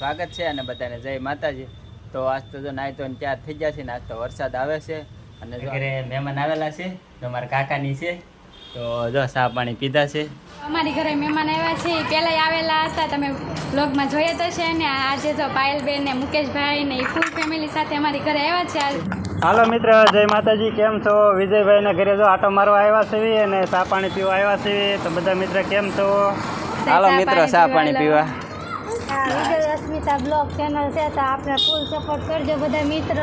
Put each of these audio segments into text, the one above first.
સ્વાગત છે અને બધાને જય માતાજી. તો આજ તો જો નાય તો ત્યાં થઈ ગયા છે ને આજ તો વરસાદ આવે છે. અને ઘરે મહેમાન આવેલા છે તો મારા કાકાની છે. તો જો ચા પાણી પીધા છે. અમારી ઘરે મહેમાન આવ્યા છે. એ પહેલાંય આવેલા હતા તમે બ્લોગમાં જોયા તો છે ને. આજે જો પાયલબેન ને મુકેશભાઈ ને ફૂલ ફેમિલી સાથે અમારી ઘરે આવ્યા છે. આજે હાલો મિત્ર જય માતાજી. કેમ છો? વિજયભાઈના ઘરે જો આટો મારવા આવ્યા છે અને ચા પાણી પીવા આવ્યા છે. તો બધા મિત્ર કેમ છો? હાલો મિત્રો ચા પાણી પીવા. અસ્મિતા બ્લોગ ચેનલ છે તો આપણે ફૂલ સપોર્ટ કરજો બધા મિત્ર.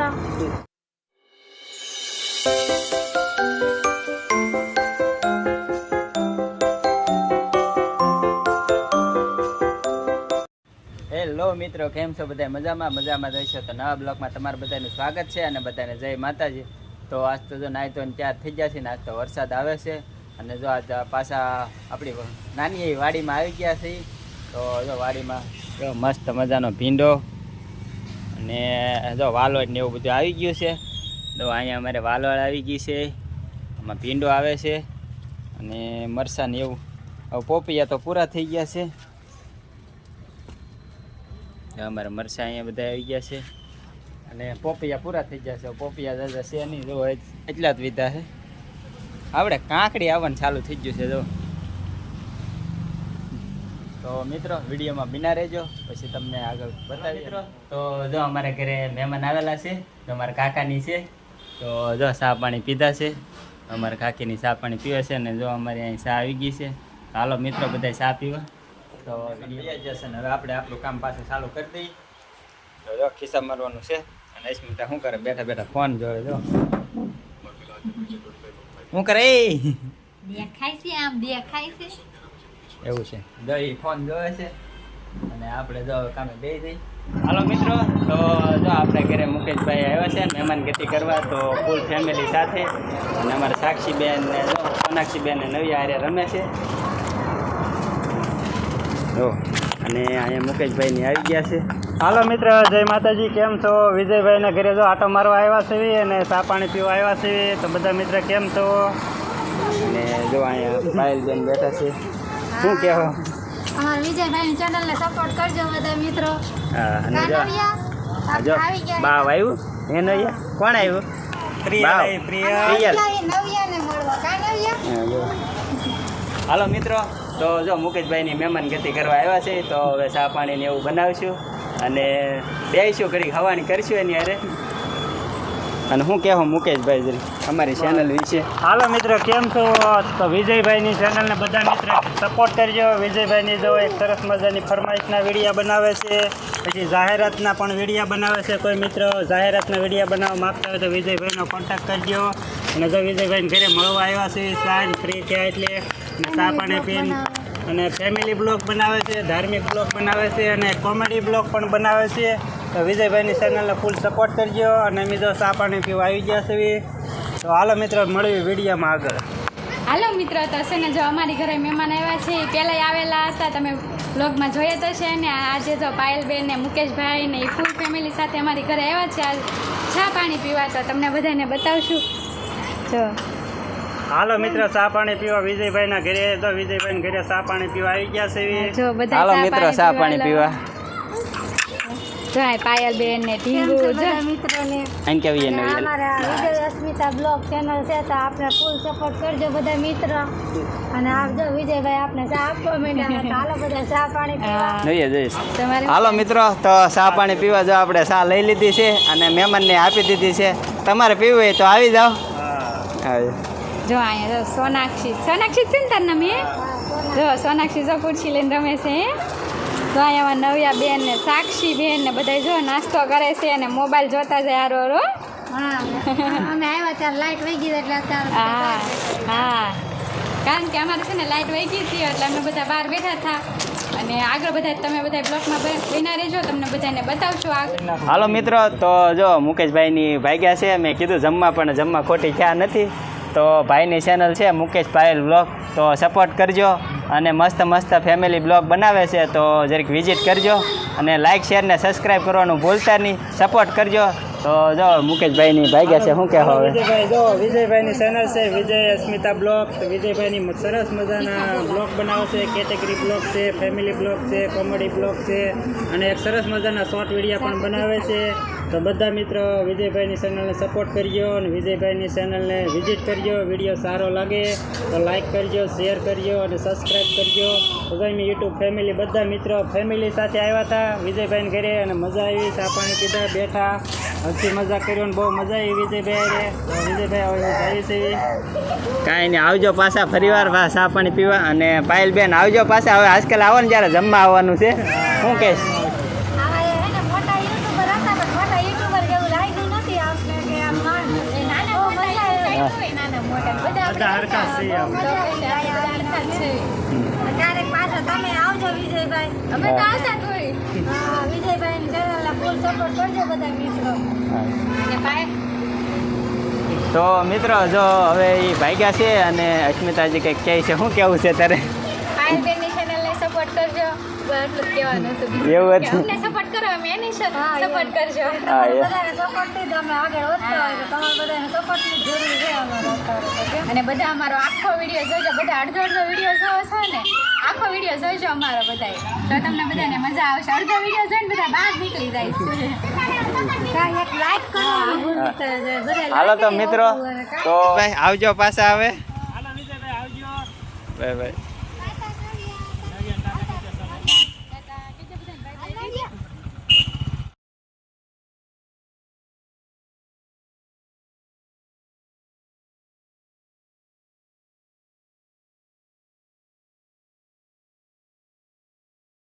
હેલો મિત્રો, કેમ છો બધા? મજામાં? મજામાં રહેશો તો નવા બ્લોકમાં તમારું બધાનું સ્વાગત છે અને બધાને જય માતાજી. તો આજ તો જો નાહી તો ચાર થઈ ગયા છે ને આજ તો વરસાદ આવે છે. અને જો આજ પાછા આપણી નાની એવી વાડીમાં આવી ગયા છે તો જો વાડીમાં જો મસ્ત મજાનો ભીંડો અને જો વાલોડ ને એવું બધું આવી ગયું છે. તો અહીંયા અમારે વાલોડ આવી ગઈ છે. આમાં ભીંડો આવે છે અને મરસાં ને એવું. હવે પોપિયા તો પૂરા થઈ ગયા છે. અમારા મરચાં અહીંયા બધા આવી ગયા છે. અને પોપિયા પૂરા થઈ ગયા છે. પોપિયા દાદા છે નહીં, જો એટલા જ વિધા છે. આપણે કાંકડી આવવાનું ચાલુ થઈ ગયું છે, જો. તો મિત્રો વિડીયોમાં બિના રહેજો. પછી તમને આગળ બતાવી મિત્રો. તો જો અમારા ઘરે મહેમાન આવેલા છે તો અમારા કાકાની છે તો જો ચા પાણી પીધા છે. અમારા કાકીની ચા પાણી પીવે છે અને જો અમારે અહીં ચા આવી ગઈ છે. હાલો મિત્રો બધા ચા પીવા. તો વીડિયો જશે ને હવે આપણે આપણું કામ પાછું ચાલુ કરી દઈએ. તો જો ખિસ્સા મારવાનું છે અને અસ્મિતા શું કરે? બેઠા બેઠા ફોન જોવે જો. શું કરે? એ? દેખાય છે આમ દેખાય છે. એવું છે. દહીં ફોન જોવે છે. અને આપણે જો કામે બે જઈ હાલો મિત્રો તો જો આપણે ઘરે મુકેશભાઈ આવ્યા છે મહેમાન ગતિ કરવા તો ફૂલ ફેમિલી સાથે. અને અમારા સાક્ષીબેન ને જો સોનાક્ષીબેન ને નવી આરે રમે છે. જો અને અહીંયા મુકેશભાઈની આવી ગયા છે. હાલો મિત્ર જય માતાજી કેમ છો? વિજયભાઈના ઘરે જો આટો મારવા આવ્યા છે અને ચા પાણી પીવા આવ્યા છે તો બધા મિત્ર કેમ છો? અને જો અહીંયા પાયલબેન બેઠા છે. શું કહેવો? અમારા વિજયભાઈ ચેનલને સપોર્ટ કરજો બધા મિત્રો. હા જો બાવ આવ્યું? એનો કોણ આવ્યું? પ્રિયા પ્રિયા હાલો મિત્રો તો જો મુકેશભાઈની મહેમાન ગતિ કરવા આવ્યા છે તો હવે ચા પાણીને એવું બનાવશું. અને બેસીશું ઘડી હવાની કરશું એની અરે અને હું કહેવો મુકેશભાઈ જરી અમારી ચેનલ વિશે હાલો મિત્ર કેમ છો? તો વિજયભાઈની ચેનલને બધા મિત્ર સપોર્ટ કરજો. વિજયભાઈની જો એક સરસ મજાની ફરમાઈશના વિડીયા બનાવે છે પછી જાહેરાતના પણ વિડીયા બનાવે છે. કોઈ મિત્ર જાહેરાતના વિડીયા બનાવવા માગતા હોય તો વિજયભાઈનો કોન્ટેક્ટ કરજો. અને જો વિજયભાઈને ઘરે મળવા આવ્યા છે સાંજ ફ્રી થયા એટલે ચા પાણી પીને અને ફેમિલી બ્લોગ બનાવે છે ધાર્મિક બ્લોગ બનાવે છે અને કોમેડી બ્લોગ પણ બનાવે છે. તો વિજયભાઈની ચેનલને ફૂલ સપોર્ટ કરજો અને મિત્રો જો ચા પાણી પીવા આવી ગયા છે તો હાલો મિત્રો મળવી વિડીયામાં આગળ. હાલો મિત્રો તો છે ને જો અમારી ઘરે મહેમાન આવ્યા છે એ પહેલાંય આવેલા હતા. તમે બ્લોગમાં જોઈએ તો છે ને આજે જો પાયલબેન ને મુકેશભાઈ ને એ ફૂલ ફેમિલી સાથે અમારી ઘરે આવ્યા છે. આજ ચા પાણી પીવા તો તમને બધાને બતાવશું. જો. હાલો મિત્રો ચા પાણી પીવા વિજયભાઈના ઘરે તો વિજયભાઈ ઘરે ચા પાણી પીવા આવી ગયા છે જો હાલો મિત્રો ચા પાણી પીવા. જો આ પાયલબેન ને ઢીંગુ બધા મિત્રોને? અહીં કેવી અને અમારા વિજય અસ્મિતા બ્લોગ ચેનલ છે તો આપણે ફૂલ સપોર્ટ કરજો બધા મિત્ર. અને આપજો વિજયભાઈ આપણે ચા આપવા માંડ્યા હાલો બધા ચા પાણી પીવા. જોઈએ જઈશ તમારે હાલો મિત્રો તો ચા પાણી પીવા જો આપણે ચા લઈ લીધી છે અને મહેમાનને આપી દીધી છે. તમારે પીવું હોય તો આવી જાઓ. જો અહીંયા સોનાક્ષી. સોનાક્ષી છે ને તાર નામ એ? જો સોનાક્ષી જો ખુરશી લઈને રમે છે જો અહીંયા નવ્યા બેન ને સાક્ષી બેન ને બધા જો નાસ્તો કરે છે અને મોબાઈલ જોતા જાય આરો હારો. હા અમે આવ્યા ત્યારે લાઈટ વહી ગઈ એટલે હા હા. કારણ કે અમારે છે ને લાઇટ વહી ગઈ હતી એટલે અમે બધા બહાર બેઠા હતા. અને આગળ બધા તમે બધા બ્લોકમાં બના રહેજો તમને બધાને બતાવશો આગળ હાલો મિત્રો તો જો મુકેશભાઈની ભાગ્યા છે. મેં કીધું જમવા પણ જમવા ખોટી ક્યાં નથી. તો ભાઈની ચેનલ છે મુકેશ પાયલ બ્લોગ તો સપોર્ટ કરજો. અને મસ્ત મસ્ત ફેમિલી બ્લોગ બનાવે છે, તો જરીક વિઝિટ કરજો અને લાઇક શેર ને સબસ્ક્રાઈબ કરવાનું ભૂલતા નહીં. સપોર્ટ કરજો. તો જો મુકેશભાઈની ભાગ્યા છે, શું કહેવા હવે વિજયભાઈ, જો વિજયભાઈની ચેનલ છે વિજય અસ્મિતા બ્લોગ વિજયભાઈની સરસ મજાના બ્લોગ બનાવે છે કેટેગરી બ્લોગ છે ફેમિલી બ્લોગ છે કોમેડી બ્લોગ છે. અને એક સરસ મજાના શોર્ટ વિડીયા પણ બનાવે છે. તો બધા મિત્રો વિજયભાઈની ચેનલને સપોર્ટ કરજો અને વિજયભાઈની ચેનલને વિઝિટ કરજો. વીડિયો સારો લાગે તો લાઈક કરજો શેર કરજો અને સબસ્ક્રાઈબ કરજો. જો યુટ્યુબ ફેમિલી બધા મિત્રો ફેમિલી સાથે આવ્યા હતા વિજયભાઈને ઘરે અને મજા આવી. ચા પીધા, બેઠા. હજી મજા કર્યો ને બહુ મજા આવી વિજયભાઈ. વિજયભાઈ હવે છે. કાંઈ નહીં, આવજો પાછા ફરીવાર. ચા પાણી પીવા અને પાયલબેન, આવજો પાછા. હવે આજકાલ આવો ને જ્યારે જમવા આવવાનું છે. શું કહેશ? છે. ક્યારેક પાછા તમે આવજો વિજયભાઈ. અમે તો આવતા જ હોય. હા વિજયભાઈ ફૂલ સપોર્ટ કરજો બધા મિત્રો. અને પાય તો મિત્રો જો હવે એ ભાગ્યા છે અને અસ્મિતાજી કંઈક કહે છે. શું કેવું છે તારે? સપોર્ટ કરજો. એટલું કહેવાનું હતું એવું હતું? સપોર્ટ કરો અમે એની હા, સપોર્ટ કરજો. બધાને સપોર્ટથી જ આગળ વધતા હોય તો તમારે બધાને સપોર્ટની જરૂર છે અમારે અત્યારે તો કેમ? અને બધા અમારો આખો વીડિયો જોજો. બધા અડધો અડધો વીડિયો જોવો છો ને? આખો વીડિયો જોજો અમારો બધાય. તો તમને બધાને મજા આવશે. અડધો વીડિયો જોઈને બધા બહાર નીકળી જાય છે. હાલો તો મિત્રો તો ભાઈ આવજો પાછા હવે. આવજો. Bye bye